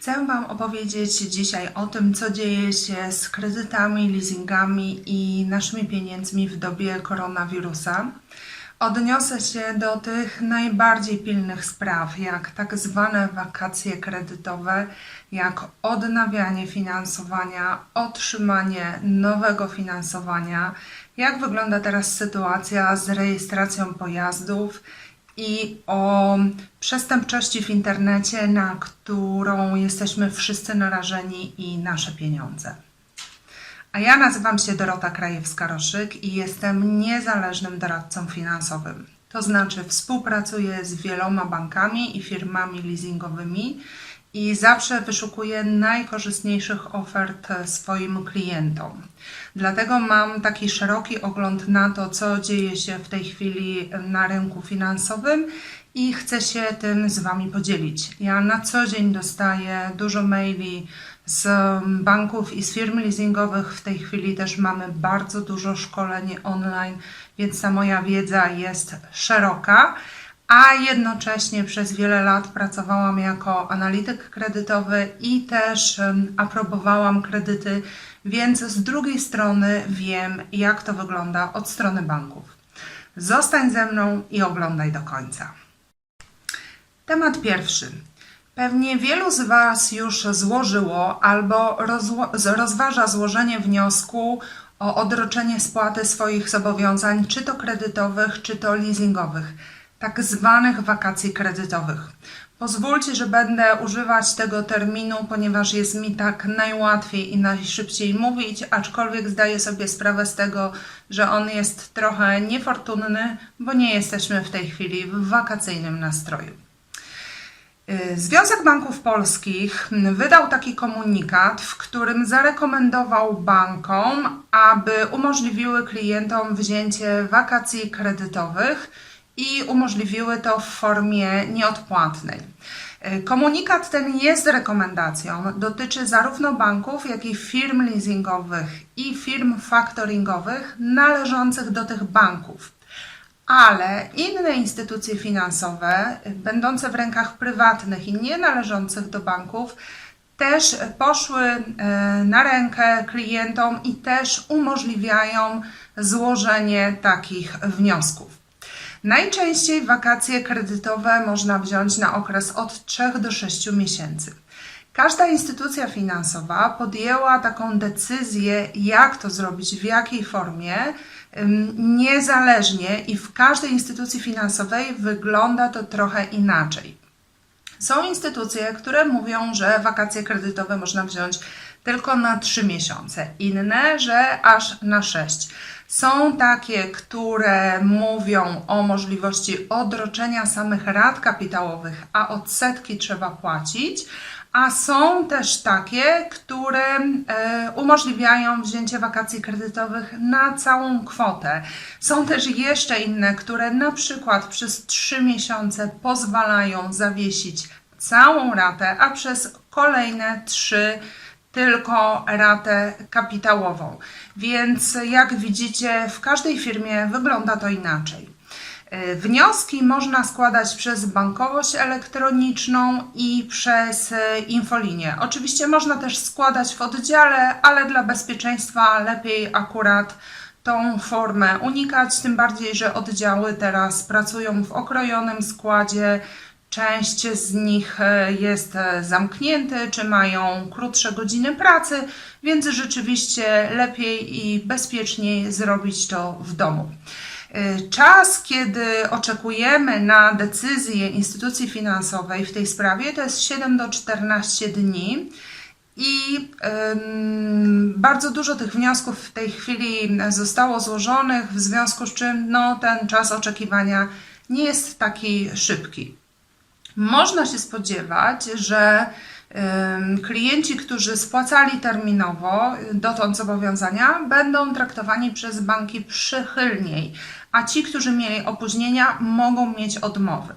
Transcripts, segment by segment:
Chcę Wam opowiedzieć dzisiaj o tym, co dzieje się z kredytami, leasingami i naszymi pieniędzmi w dobie koronawirusa. Odniosę się do tych najbardziej pilnych spraw, jak tak zwane wakacje kredytowe, jak odnawianie finansowania, otrzymanie nowego finansowania, jak wygląda teraz sytuacja z rejestracją pojazdów i o przestępczości w internecie, na którą jesteśmy wszyscy narażeni i nasze pieniądze. A ja nazywam się Dorota Krajewska-Roszyk i jestem niezależnym doradcą finansowym. To znaczy współpracuję z wieloma bankami i firmami leasingowymi i zawsze wyszukuję najkorzystniejszych ofert swoim klientom. Dlatego mam taki szeroki ogląd na to, co dzieje się w tej chwili na rynku finansowym i chcę się tym z Wami podzielić. Ja na co dzień dostaję dużo maili z banków i z firm leasingowych. W tej chwili też mamy bardzo dużo szkoleń online, więc ta moja wiedza jest szeroka. A jednocześnie przez wiele lat pracowałam jako analityk kredytowy i też aprobowałam kredyty, więc z drugiej strony wiem, jak to wygląda od strony banków. Zostań ze mną i oglądaj do końca. Temat pierwszy. Pewnie wielu z Was już złożyło albo rozważa złożenie wniosku o odroczenie spłaty swoich zobowiązań, czy to kredytowych, czy to leasingowych, tak zwanych wakacji kredytowych. Pozwólcie, że będę używać tego terminu, ponieważ jest mi tak najłatwiej i najszybciej mówić, aczkolwiek zdaję sobie sprawę z tego, że on jest trochę niefortunny, bo nie jesteśmy w tej chwili w wakacyjnym nastroju. Y, Związek Banków Polskich wydał taki komunikat, w którym zarekomendował bankom, aby umożliwiły klientom wzięcie wakacji kredytowych i umożliwiły to w formie nieodpłatnej. Y, Komunikat ten jest rekomendacją, dotyczy zarówno banków, jak i firm leasingowych i firm faktoringowych należących do tych banków ale inne instytucje finansowe, y, będące w rękach prywatnych i nie należących do banków, też poszły y, na rękę klientom i też umożliwiają złożenie takich wniosków. Najczęściej wakacje kredytowe można wziąć na okres od 3 do 6 miesięcy. Każda instytucja finansowa podjęła taką decyzję, jak to zrobić, w jakiej formie, niezależnie i w każdej instytucji finansowej wygląda to trochę inaczej. Są instytucje, które mówią, że wakacje kredytowe można wziąć tylko na 3 miesiące, inne, że aż na 6. Są takie, które mówią o możliwości odroczenia samych rat kapitałowych, a odsetki trzeba płacić, a są też takie, które e, umożliwiają wzięcie wakacji kredytowych na całą kwotę. Są też jeszcze inne, które na przykład przez 3 miesiące pozwalają zawiesić całą ratę, a przez kolejne 3 tylko ratę kapitałową. Więc jak widzicie, w każdej firmie wygląda to inaczej. Y, Wnioski można składać przez bankowość elektroniczną i przez y, infolinię. Oczywiście można też składać w oddziale, ale dla bezpieczeństwa lepiej akurat tą formę unikać, tym bardziej, że oddziały teraz pracują w okrojonym składzie. Część z nich e, jest e, zamknięty, czy mają krótsze godziny pracy, więc rzeczywiście lepiej i bezpieczniej zrobić to w domu. E, Czas, kiedy oczekujemy na decyzję instytucji finansowej w tej sprawie, to jest 7 do 14 dni. I ym, bardzo dużo tych wniosków w tej chwili zostało złożonych, w związku z czym no, ten czas oczekiwania nie jest taki szybki. Można się spodziewać, że klienci, którzy spłacali terminowo y, dotąd zobowiązania, będą traktowani przez banki przychylniej, a ci, którzy mieli opóźnienia, mogą mieć odmowy.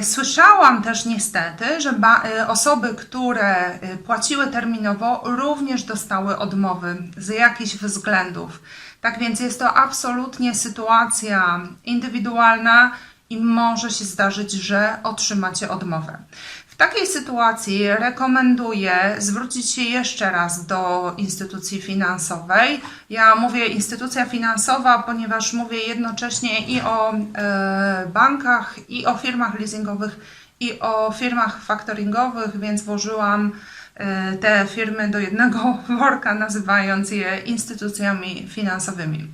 Y, Słyszałam też niestety, że y, osoby, które y, płaciły terminowo, również dostały odmowy z jakichś względów. Tak więc jest to absolutnie sytuacja indywidualna i może się zdarzyć, że otrzymacie odmowę. W takiej sytuacji rekomenduję zwrócić się jeszcze raz do instytucji finansowej. Ja mówię instytucja finansowa, ponieważ mówię jednocześnie i o e, bankach, i o firmach leasingowych, i o firmach factoringowych, więc włożyłam e, te firmy do jednego worka, nazywając je instytucjami finansowymi.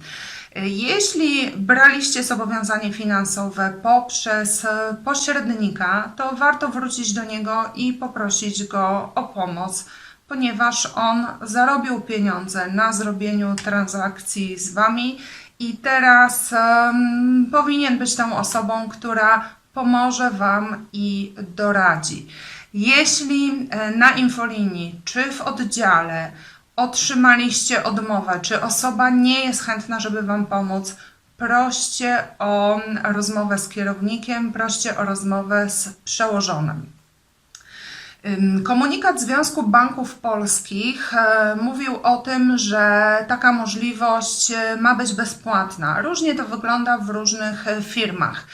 Jeśli braliście zobowiązanie finansowe poprzez pośrednika, to warto wrócić do niego i poprosić go o pomoc, ponieważ on zarobił pieniądze na zrobieniu transakcji z Wami i teraz em, powinien być tą osobą, która pomoże Wam i doradzi. Jeśli e, na infolinii czy w oddziale otrzymaliście odmowę, czy osoba nie jest chętna, żeby Wam pomóc, proście o rozmowę z kierownikiem, proście o rozmowę z przełożonym. Ym, Komunikat Związku Banków Polskich e, mówił o tym, że taka możliwość e, ma być bezpłatna. Różnie to wygląda w różnych e, firmach.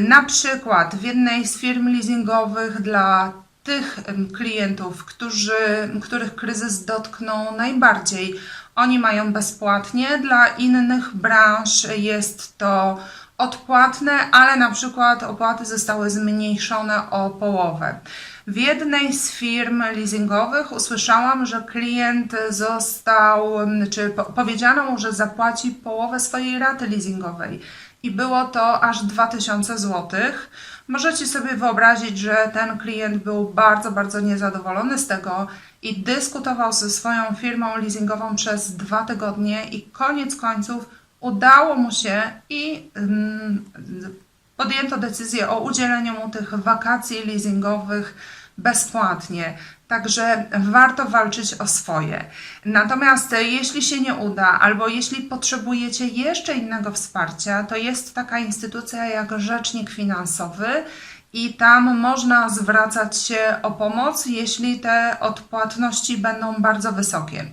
Na przykład w jednej z firm leasingowych dla tych klientów, którzy, których kryzys dotknął najbardziej, oni mają bezpłatnie. Dla innych branż jest to odpłatne, ale na przykład opłaty zostały zmniejszone o połowę. W jednej z firm leasingowych usłyszałam, że klient został, czy po, powiedziano mu, że zapłaci połowę swojej raty leasingowej i było to aż 2000 zł. Możecie sobie wyobrazić, że ten klient był bardzo, bardzo niezadowolony z tego i dyskutował ze swoją firmą leasingową przez dwa tygodnie i koniec końców udało mu się i mm, podjęto decyzję o udzieleniu mu tych wakacji leasingowych bezpłatnie. Także warto walczyć o swoje. Natomiast e, jeśli się nie uda, albo jeśli potrzebujecie jeszcze innego wsparcia, to jest taka instytucja jak Rzecznik Finansowy i tam można zwracać się o pomoc, jeśli te odpłatności będą bardzo wysokie.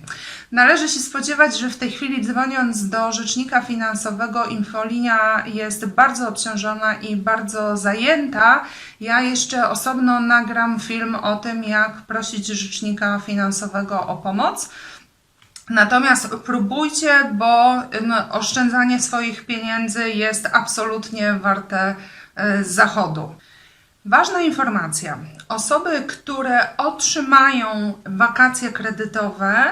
Należy się spodziewać, że w tej chwili dzwoniąc do rzecznika finansowego, infolinia jest bardzo obciążona i bardzo zajęta. Ja jeszcze osobno nagram film o tym, jak prosić rzecznika finansowego o pomoc. Natomiast próbujcie, bo ym, oszczędzanie swoich pieniędzy jest absolutnie warte y, zachodu. Ważna informacja. Osoby, które otrzymają wakacje kredytowe,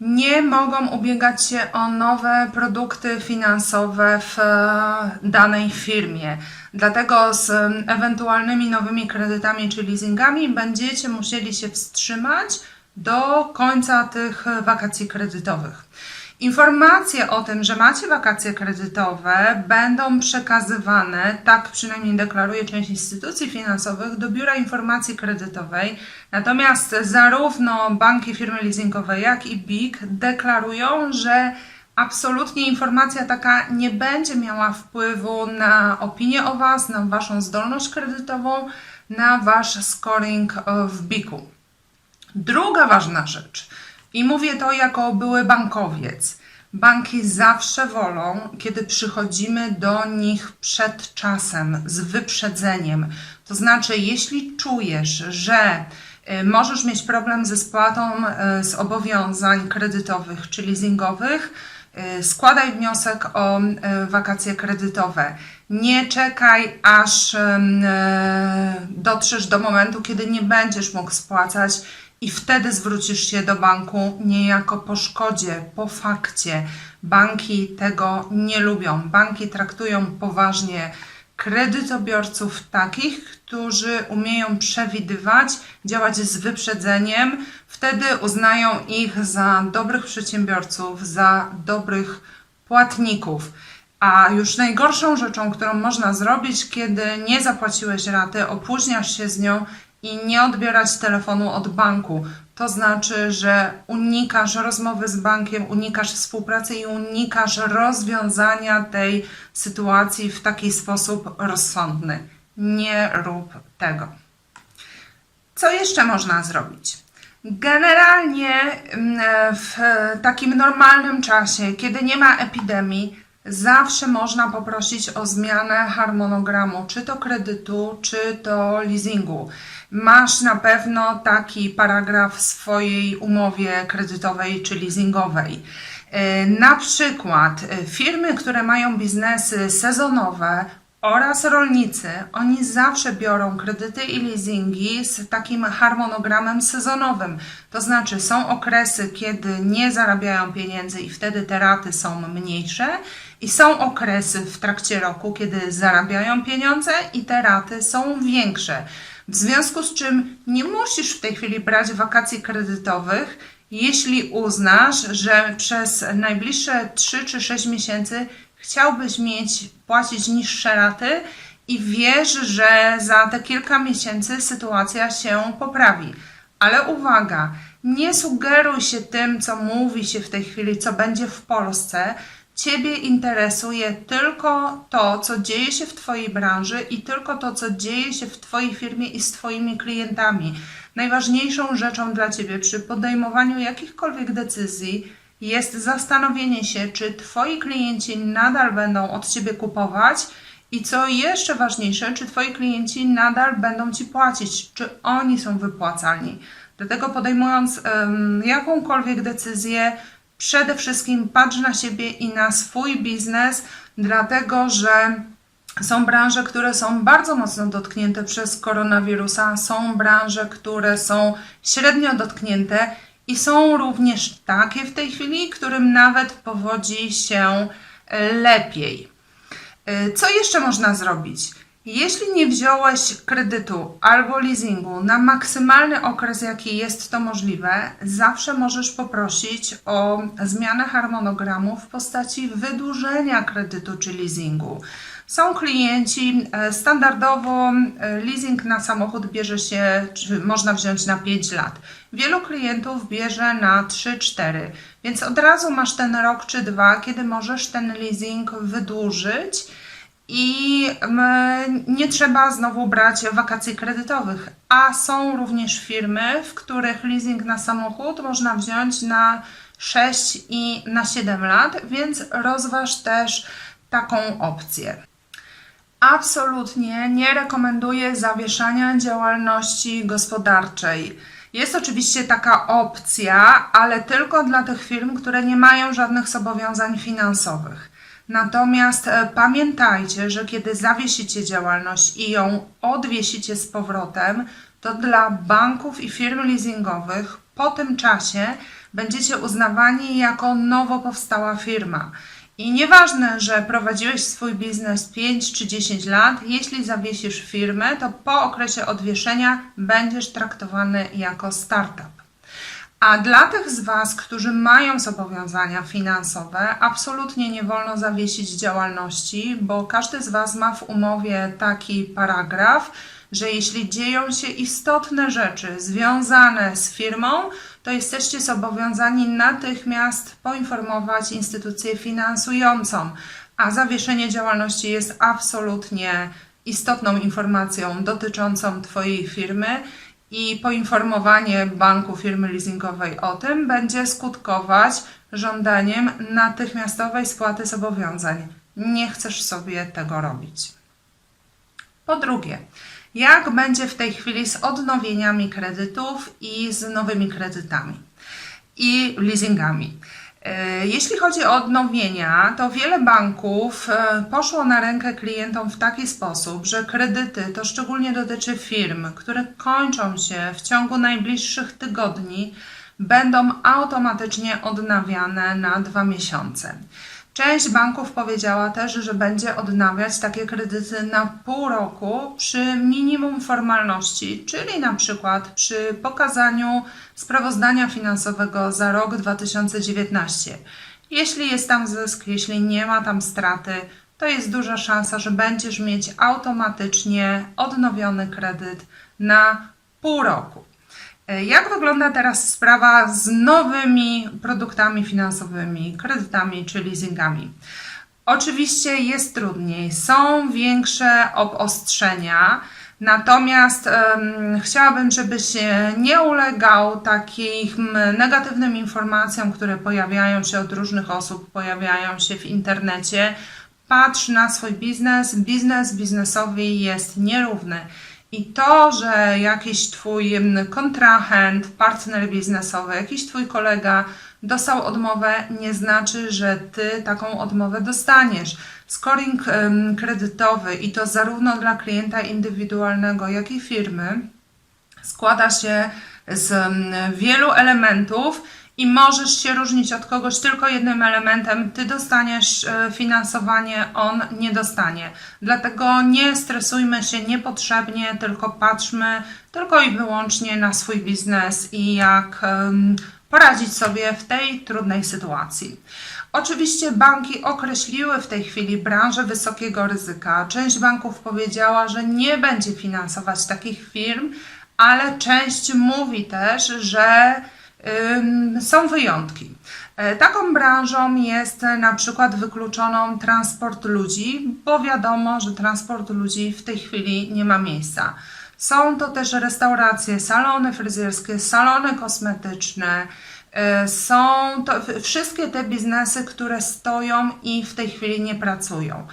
nie mogą ubiegać się o nowe produkty finansowe w e, danej firmie. Dlatego z ewentualnymi nowymi kredytami czy leasingami będziecie musieli się wstrzymać do końca tych wakacji kredytowych. Informacje o tym, że macie wakacje kredytowe, będą przekazywane, tak przynajmniej deklaruje część instytucji finansowych, do Biura Informacji Kredytowej. Natomiast zarówno banki, firmy leasingowe, jak i BIG deklarują, że absolutnie informacja taka nie będzie miała wpływu na opinię o Was, na Waszą zdolność kredytową, na Wasz scoring w BIG-u. Druga ważna rzecz, i mówię to jako były bankowiec. Banki zawsze wolą, kiedy przychodzimy do nich przed czasem, z wyprzedzeniem. To znaczy, jeśli czujesz, że y, możesz mieć problem ze spłatą y, z obowiązań kredytowych czy leasingowych, y, składaj wniosek o wakacje kredytowe. Nie czekaj, aż dotrzesz do momentu, kiedy nie będziesz mógł spłacać i wtedy zwrócisz się do banku niejako po szkodzie, po fakcie. Banki tego nie lubią. Banki traktują poważnie kredytobiorców takich, którzy umieją przewidywać, działać z wyprzedzeniem. Wtedy uznają ich za dobrych przedsiębiorców, za dobrych płatników. A już najgorszą rzeczą, którą można zrobić, kiedy nie zapłaciłeś raty, opóźniasz się z nią i nie odbierać telefonu od banku. To znaczy, że unikasz rozmowy z bankiem, unikasz współpracy i unikasz rozwiązania tej sytuacji w taki sposób rozsądny. Nie rób tego. Co jeszcze można zrobić? Generalnie mm, w takim normalnym czasie, kiedy nie ma epidemii, zawsze można poprosić o zmianę harmonogramu, czy to kredytu, czy to leasingu. Masz na pewno taki paragraf w swojej umowie kredytowej czy leasingowej. E, Na przykład e, firmy, które mają biznesy sezonowe oraz rolnicy, oni zawsze biorą kredyty i leasingi z takim harmonogramem sezonowym. To znaczy są okresy, kiedy nie zarabiają pieniędzy i wtedy te raty są mniejsze i są okresy w trakcie roku, kiedy zarabiają pieniądze i te raty są większe. W związku z czym nie musisz w tej chwili brać wakacji kredytowych, jeśli uznasz, że przez najbliższe 3 czy 6 miesięcy chciałbyś mieć, płacić niższe raty i wiesz, że za te kilka miesięcy sytuacja się poprawi. Ale uwaga, nie sugeruj się tym, co mówi się w tej chwili, co będzie w Polsce. Ciebie interesuje tylko to, co dzieje się w Twojej branży i tylko to, co dzieje się w Twojej firmie i z Twoimi klientami. Najważniejszą rzeczą dla Ciebie przy podejmowaniu jakichkolwiek decyzji jest zastanowienie się, czy Twoi klienci nadal będą od Ciebie kupować i co jeszcze ważniejsze, czy Twoi klienci nadal będą Ci płacić, czy oni są wypłacalni. Dlatego podejmując em, jakąkolwiek decyzję, przede wszystkim patrz na siebie i na swój biznes, dlatego że są branże, które są bardzo mocno dotknięte przez koronawirusa, są branże, które są średnio dotknięte i są również takie w tej chwili, którym nawet powodzi się lepiej. E, Co jeszcze można zrobić? Jeśli nie wziąłeś kredytu albo leasingu na maksymalny okres, jaki jest to możliwe, zawsze możesz poprosić o zmianę harmonogramu w postaci wydłużenia kredytu czy leasingu. Są klienci, e, standardowo e, leasing na samochód bierze się, czy można wziąć na 5 lat. Wielu klientów bierze na 3-4, więc od razu masz ten rok czy dwa, kiedy możesz ten leasing wydłużyć i nie trzeba znowu brać wakacji kredytowych. A są również firmy, w których leasing na samochód można wziąć na 6 i na 7 lat, więc rozważ też taką opcję. Absolutnie nie rekomenduję zawieszania działalności gospodarczej. Jest oczywiście taka opcja, ale tylko dla tych firm, które nie mają żadnych zobowiązań finansowych. Natomiast e, pamiętajcie, że kiedy zawiesicie działalność i ją odwiesicie z powrotem, to dla banków i firm leasingowych po tym czasie będziecie uznawani jako nowo powstała firma. I nieważne, że prowadziłeś swój biznes 5 czy 10 lat, jeśli zawiesisz firmę, to po okresie odwieszenia będziesz traktowany jako startup. A dla tych z Was, którzy mają zobowiązania finansowe, absolutnie nie wolno zawiesić działalności, bo każdy z Was ma w umowie taki paragraf, że jeśli dzieją się istotne rzeczy związane z firmą, to jesteście zobowiązani natychmiast poinformować instytucję finansującą, a zawieszenie działalności jest absolutnie istotną informacją dotyczącą Twojej firmy i poinformowanie banku firmy leasingowej o tym będzie skutkować żądaniem natychmiastowej spłaty zobowiązań. Nie chcesz sobie tego robić. Po drugie, jak będzie w tej chwili z odnowieniami kredytów i z nowymi kredytami i leasingami? E, Jeśli chodzi o odnowienia, to wiele banków e, poszło na rękę klientom w taki sposób, że kredyty, to szczególnie dotyczy firm, które kończą się w ciągu najbliższych tygodni, będą automatycznie odnawiane na dwa miesiące. Część banków powiedziała też, że będzie odnawiać takie kredyty na pół roku przy minimum formalności, czyli na przykład przy pokazaniu sprawozdania finansowego za rok 2019. Jeśli jest tam zysk, jeśli nie ma tam straty, to jest duża szansa, że będziesz mieć automatycznie odnowiony kredyt na pół roku. E, Jak wygląda teraz sprawa z nowymi produktami finansowymi, kredytami czy leasingami? Oczywiście jest trudniej, są większe obostrzenia, natomiast em, chciałabym, żebyś nie ulegał takim negatywnym informacjom, które pojawiają się od różnych osób, pojawiają się w internecie. Patrz na swój biznes, biznes biznesowi jest nierówny. I to, że jakiś twój kontrahent, partner biznesowy, jakiś twój kolega dostał odmowę, nie znaczy, że ty taką odmowę dostaniesz. Scoring kredytowy i to zarówno dla klienta indywidualnego, jak i firmy składa się z wielu elementów i możesz się różnić od kogoś tylko jednym elementem. Ty dostaniesz e, finansowanie, on nie dostanie. Dlatego nie stresujmy się niepotrzebnie, tylko patrzmy tylko i wyłącznie na swój biznes i jak poradzić sobie w tej trudnej sytuacji. Oczywiście banki określiły w tej chwili branżę wysokiego ryzyka. Część banków powiedziała, że nie będzie finansować takich firm, ale część mówi też, że są wyjątki. E, Taką branżą jest na przykład wykluczoną transport ludzi, bo wiadomo, że transport ludzi w tej chwili nie ma miejsca. Są to też restauracje, salony fryzjerskie, salony kosmetyczne. e, Są to wszystkie te biznesy, które stoją i w tej chwili nie pracują.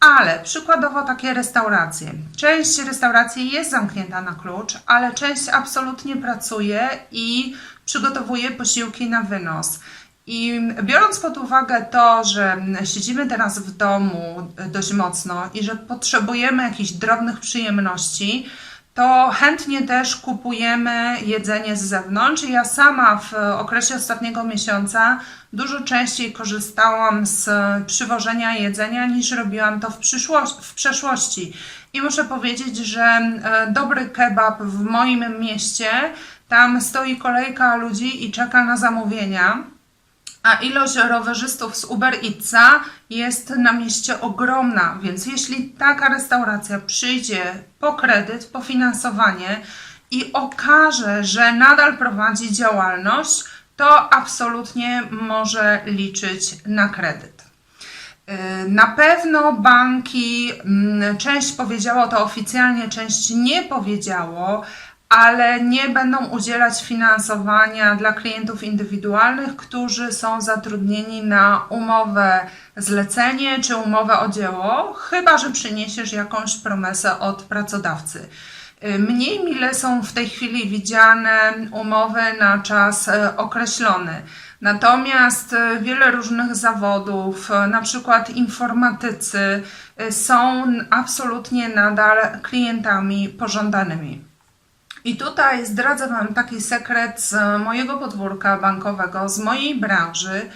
Ale przykładowo takie restauracje. Część restauracji jest zamknięta na klucz, ale część absolutnie pracuje i przygotowuje posiłki na wynos. I biorąc pod uwagę to, że siedzimy teraz w domu dość mocno i że potrzebujemy jakichś drobnych przyjemności, to chętnie też kupujemy jedzenie z zewnątrz. Ja sama w okresie ostatniego miesiąca dużo częściej korzystałam z przywożenia jedzenia niż robiłam to w, w przeszłości. I muszę powiedzieć, że e, dobry kebab w moim mieście, tam stoi kolejka ludzi i czeka na zamówienia. A ilość rowerzystów z Uber Eatsa jest na mieście ogromna, więc jeśli taka restauracja przyjdzie po kredyt, po finansowanie i okaże, że nadal prowadzi działalność, to absolutnie może liczyć na kredyt. Yy, Na pewno banki, mm, część powiedziało to oficjalnie, część nie powiedziało, ale nie będą udzielać finansowania dla klientów indywidualnych, którzy są zatrudnieni na umowę zlecenie czy umowę o dzieło, chyba że przyniesiesz jakąś promesę od pracodawcy. Y, Mniej mile są w tej chwili widziane umowy na czas e, określony. Natomiast e, wiele różnych zawodów, na przykład informatycy, są absolutnie nadal klientami pożądanymi. I tutaj zdradzę Wam taki sekret z mojego podwórka bankowego, z mojej branży.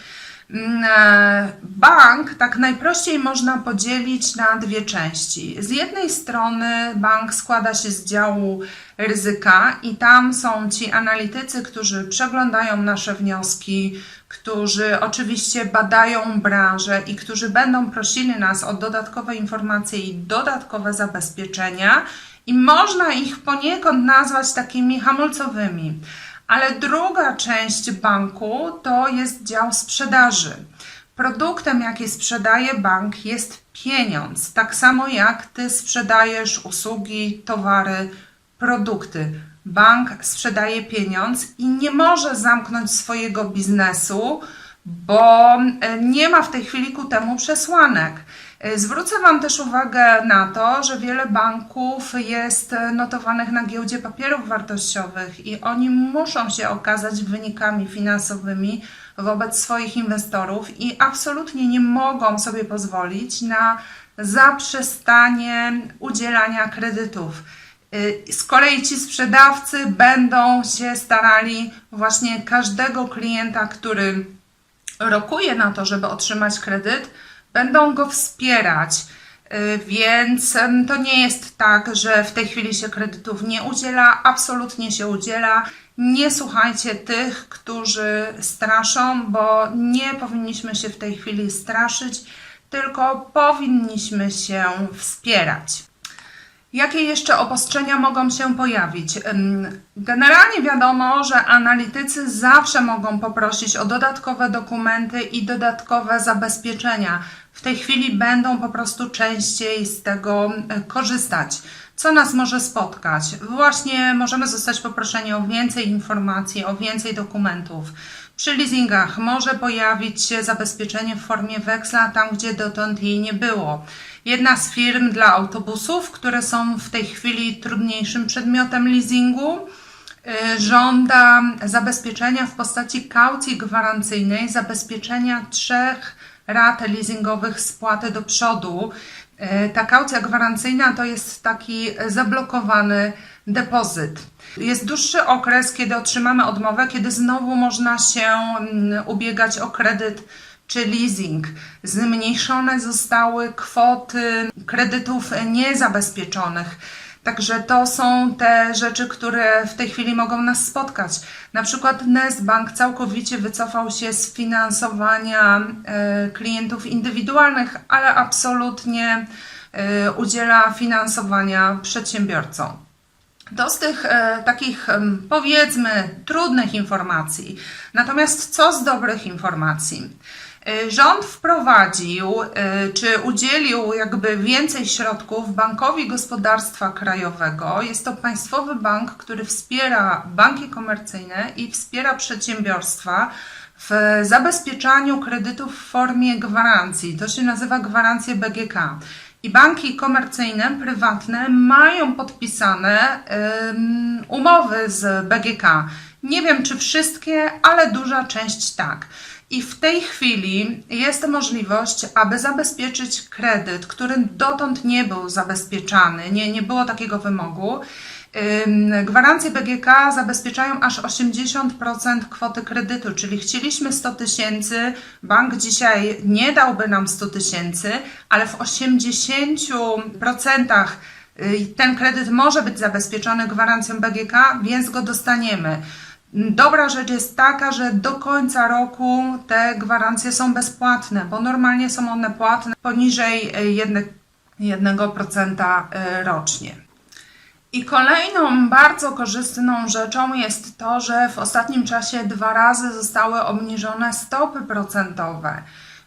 Mm, e, Bank tak najprościej można podzielić na dwie części. Z jednej strony bank składa się z działu ryzyka i tam są ci analitycy, którzy przeglądają nasze wnioski, którzy oczywiście badają branżę i którzy będą prosili nas o dodatkowe informacje i dodatkowe zabezpieczenia i można ich poniekąd nazwać takimi hamulcowymi. Ale druga część banku to jest dział sprzedaży. Produktem, jaki sprzedaje bank, jest pieniądz. Tak samo jak ty sprzedajesz usługi, towary, produkty. Bank sprzedaje pieniądz i nie może zamknąć swojego biznesu, bo e, nie ma w tej chwili ku temu przesłanek. Zwrócę Wam też uwagę na to, że wiele banków jest notowanych na giełdzie papierów wartościowych i oni muszą się okazać wynikami finansowymi wobec swoich inwestorów i absolutnie nie mogą sobie pozwolić na zaprzestanie udzielania kredytów. Y, Z kolei ci sprzedawcy będą się starali właśnie każdego klienta, który rokuje na to, żeby otrzymać kredyt, będą go wspierać. Y, Więc to nie jest tak, że w tej chwili się kredytów nie udziela, absolutnie się udziela. Nie słuchajcie tych, którzy straszą, bo nie powinniśmy się w tej chwili straszyć, tylko powinniśmy się wspierać. Jakie jeszcze obostrzenia mogą się pojawić? Generalnie wiadomo, że analitycy zawsze mogą poprosić o dodatkowe dokumenty i dodatkowe zabezpieczenia. W tej chwili będą po prostu częściej z tego korzystać. Co nas może spotkać? Właśnie możemy zostać poproszeni o więcej informacji, o więcej dokumentów. Przy leasingach może pojawić się zabezpieczenie w formie weksla tam, gdzie dotąd jej nie było. Jedna z firm dla autobusów, które są w tej chwili trudniejszym przedmiotem leasingu, y, żąda zabezpieczenia w postaci kaucji gwarancyjnej, zabezpieczenia trzech rat leasingowych spłaty do przodu. Y, Ta kaucja gwarancyjna to jest taki zablokowany depozyt. Jest dłuższy okres, kiedy otrzymamy odmowę, kiedy znowu można się mm, ubiegać o kredyt czy leasing. Zmniejszone zostały kwoty kredytów niezabezpieczonych. Także to są te rzeczy, które w tej chwili mogą nas spotkać. Na przykład Nestbank całkowicie wycofał się z finansowania e, klientów indywidualnych, ale absolutnie e, udziela finansowania przedsiębiorcom. To z tych e, takich powiedzmy trudnych informacji. Natomiast co z dobrych informacji? E, Rząd wprowadził e, czy udzielił jakby więcej środków Bankowi Gospodarstwa Krajowego. Jest to państwowy bank, który wspiera banki komercyjne i wspiera przedsiębiorstwa w zabezpieczaniu kredytów w formie gwarancji. To się nazywa gwarancje BGK. I banki komercyjne, prywatne mają podpisane umowy z BGK. Nie wiem, czy wszystkie, ale duża część tak. I w tej chwili jest możliwość, aby zabezpieczyć kredyt, który dotąd nie był zabezpieczany, nie, nie było takiego wymogu. Ym, Gwarancje BGK zabezpieczają aż 80% kwoty kredytu, czyli chcieliśmy 100 tysięcy, bank dzisiaj nie dałby nam 100 tysięcy, ale w 80% y, ten kredyt może być zabezpieczony gwarancją BGK, więc go dostaniemy. Dobra rzecz jest taka, że do końca roku te gwarancje są bezpłatne, bo normalnie są one płatne poniżej y, jedne- 1% y, rocznie. I kolejną bardzo korzystną rzeczą jest to, że w ostatnim czasie dwa razy zostały obniżone stopy procentowe.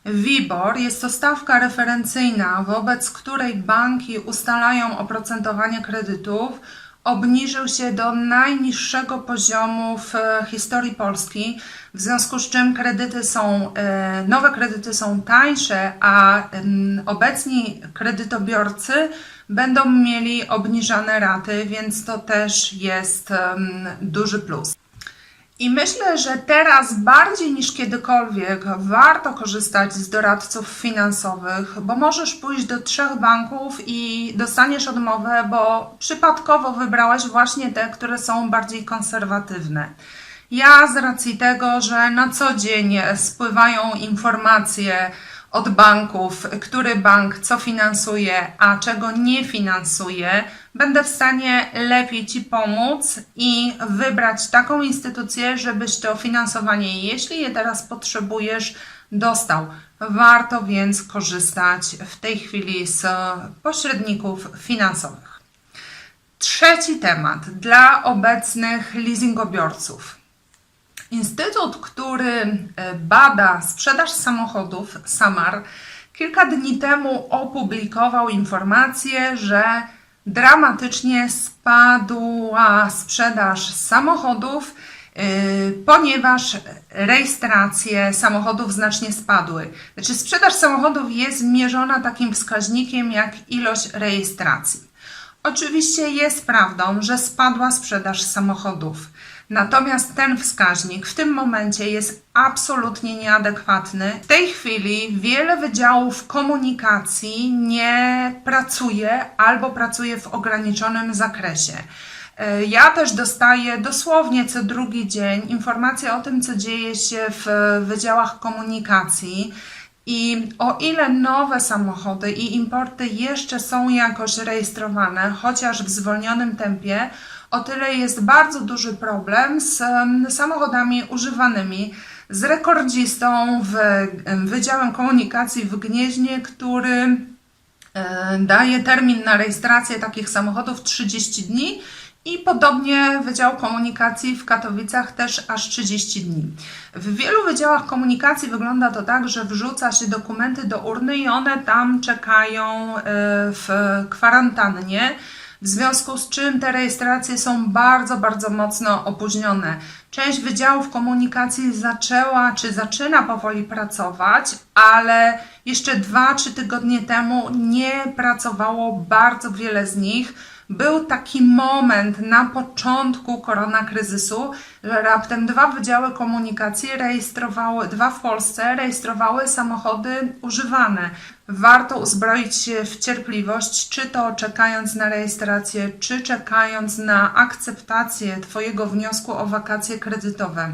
WIBOR jest to stawka referencyjna, wobec której banki ustalają oprocentowanie kredytów. Obniżył się do najniższego poziomu w e, historii Polski, w związku z czym kredyty są, e, nowe kredyty są tańsze, a obecni kredytobiorcy będą mieli obniżane raty, więc to też jest duży plus. I myślę, że teraz bardziej niż kiedykolwiek warto korzystać z doradców finansowych, bo możesz pójść do trzech banków i dostaniesz odmowę, bo przypadkowo wybrałeś właśnie te, które są bardziej konserwatywne. Ja z racji tego, że na co dzień spływają informacje od banków, który bank co finansuje, a czego nie finansuje, będę w stanie lepiej Ci pomóc i wybrać taką instytucję, żebyś to finansowanie, jeśli je teraz potrzebujesz, dostał. Warto więc korzystać w tej chwili z pośredników finansowych. Trzeci temat dla obecnych leasingobiorców. Instytut, który e, bada sprzedaż samochodów, Samar, kilka dni temu opublikował informację, że dramatycznie spadła sprzedaż samochodów, yy, ponieważ rejestracje samochodów znacznie spadły. Znaczy, sprzedaż samochodów jest mierzona takim wskaźnikiem jak ilość rejestracji. Oczywiście jest prawdą, że spadła sprzedaż samochodów. Natomiast ten wskaźnik w tym momencie jest absolutnie nieadekwatny. W tej chwili wiele wydziałów komunikacji nie pracuje albo pracuje w ograniczonym zakresie. E, Ja też dostaję dosłownie co drugi dzień informacje o tym, co dzieje się w wydziałach komunikacji. I o ile nowe samochody i importy jeszcze są jakoś rejestrowane, chociaż w zwolnionym tempie, o tyle jest bardzo duży problem z samochodami używanymi, z rekordzistą w em, Wydziałem Komunikacji w Gnieźnie, który e, daje termin na rejestrację takich samochodów 30 dni i podobnie Wydział Komunikacji w Katowicach też aż 30 dni. W wielu wydziałach komunikacji wygląda to tak, że wrzuca się dokumenty do urny i one tam czekają e, w kwarantannie. W związku z czym te rejestracje są bardzo, bardzo mocno opóźnione. Część wydziałów komunikacji zaczęła czy zaczyna powoli pracować, ale jeszcze 2-3 tygodnie temu nie pracowało bardzo wiele z nich. Był taki moment na początku koronakryzysu, że raptem dwa wydziały komunikacji rejestrowały, dwa w Polsce rejestrowały samochody używane. Warto uzbroić się w cierpliwość, czy to czekając na rejestrację, czy czekając na akceptację Twojego wniosku o wakacje kredytowe.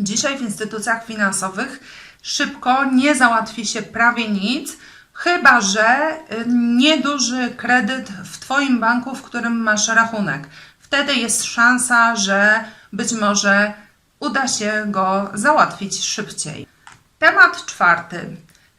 Dzisiaj w instytucjach finansowych szybko nie załatwi się prawie nic, chyba że y, nieduży kredyt w Twoim banku, w którym masz rachunek. Wtedy jest szansa, że być może uda się go załatwić szybciej. Temat czwarty.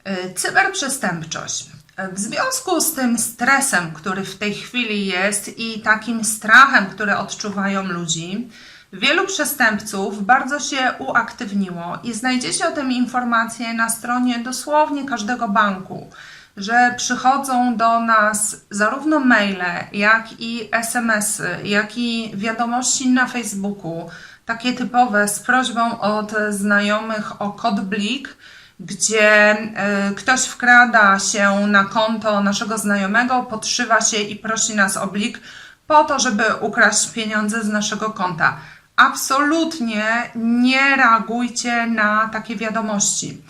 Y, Cyberprzestępczość. W związku z tym stresem, który w tej chwili jest i takim strachem, który odczuwają ludzi, wielu przestępców bardzo się uaktywniło i znajdziecie o tym informacje na stronie dosłownie każdego banku, że przychodzą do nas zarówno maile, jak i SMS-y, jak i wiadomości na Facebooku, takie typowe z prośbą od znajomych o kod blik, gdzie y, ktoś wkrada się na konto naszego znajomego, podszywa się i prosi nas o blik po to, żeby ukraść pieniądze z naszego konta. Absolutnie nie reagujcie na takie wiadomości.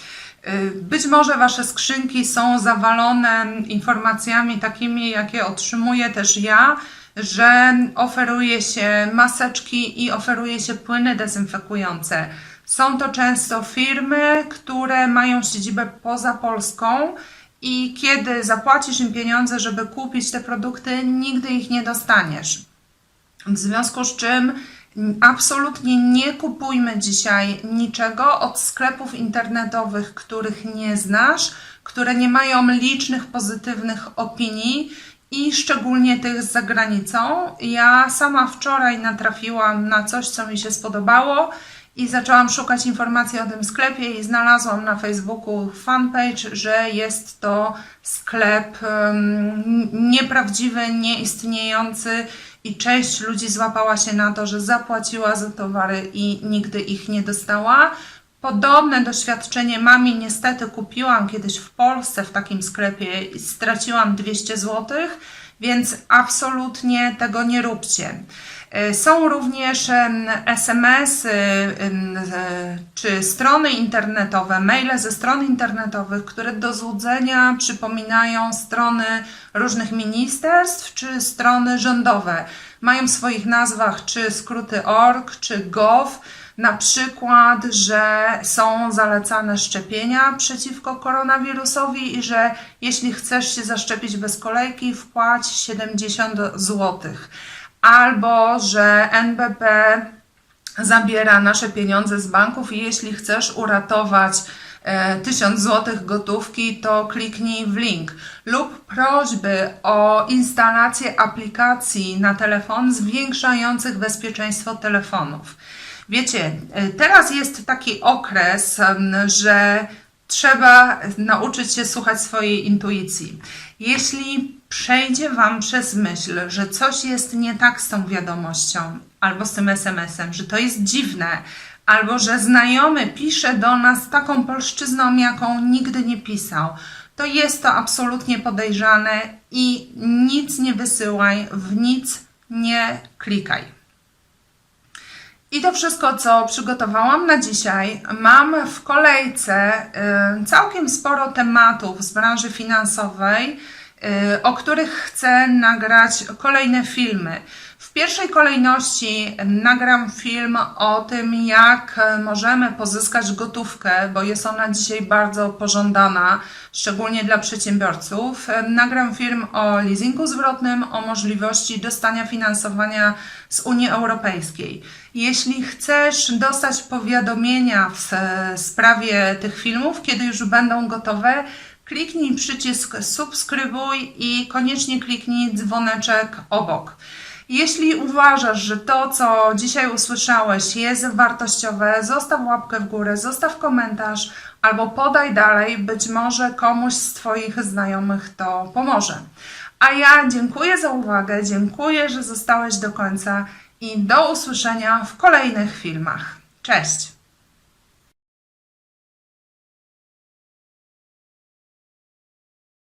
Y, Być może Wasze skrzynki są zawalone informacjami takimi, jakie otrzymuję też ja, że oferuje się maseczki i oferuje się płyny dezynfekujące. Są to często firmy, które mają siedzibę poza Polską i kiedy zapłacisz im pieniądze, żeby kupić te produkty, nigdy ich nie dostaniesz. W związku z czym absolutnie nie kupujmy dzisiaj niczego od sklepów internetowych, których nie znasz, które nie mają licznych pozytywnych opinii i szczególnie tych z zagranicą. Ja sama wczoraj natrafiłam na coś, co mi się spodobało i zaczęłam szukać informacji o tym sklepie i znalazłam na Facebooku fanpage, że jest to sklep nieprawdziwy, nieistniejący i część ludzi złapała się na to, że zapłaciła za towary i nigdy ich nie dostała. Podobne doświadczenie mam i niestety kupiłam kiedyś w Polsce w takim sklepie i straciłam 200 zł, więc absolutnie tego nie róbcie. E, Są również em, e, czy strony internetowe, maile ze stron internetowych, które do złudzenia przypominają strony różnych ministerstw czy strony rządowe. Mają w swoich nazwach czy skróty org, czy gov. Na przykład, że są zalecane szczepienia przeciwko koronawirusowi i że jeśli chcesz się zaszczepić bez kolejki, wpłać 70 złotych albo że NBP zabiera nasze pieniądze z banków i jeśli chcesz uratować e, 1000 zł gotówki, to kliknij w link lub prośby o instalację aplikacji na telefon zwiększających bezpieczeństwo telefonów. Wiecie, e, teraz jest taki okres, że trzeba nauczyć się słuchać swojej intuicji. Jeśli przejdzie Wam przez myśl, że coś jest nie tak z tą wiadomością albo z tym SMS-em, że to jest dziwne, albo że znajomy pisze do nas taką polszczyzną, jaką nigdy nie pisał, to jest to absolutnie podejrzane i nic nie wysyłaj, w nic nie klikaj. I to wszystko, co przygotowałam na dzisiaj. Mam w kolejce y, całkiem sporo tematów z branży finansowej, y, o których chcę nagrać kolejne filmy. Pierwszej kolejności nagram film o tym, jak możemy pozyskać gotówkę, bo jest ona dzisiaj bardzo pożądana, szczególnie dla przedsiębiorców. Nagram film o leasingu zwrotnym, o możliwości dostania finansowania z Unii Europejskiej. Jeśli chcesz dostać powiadomienia w sprawie tych filmów, kiedy już będą gotowe, kliknij przycisk subskrybuj i koniecznie kliknij dzwoneczek obok. Jeśli uważasz, że to, co dzisiaj usłyszałeś, jest wartościowe, zostaw łapkę w górę, zostaw komentarz albo podaj dalej, być może komuś z Twoich znajomych to pomoże. A ja dziękuję za uwagę, dziękuję, że zostałeś do końca i do usłyszenia w kolejnych filmach. Cześć!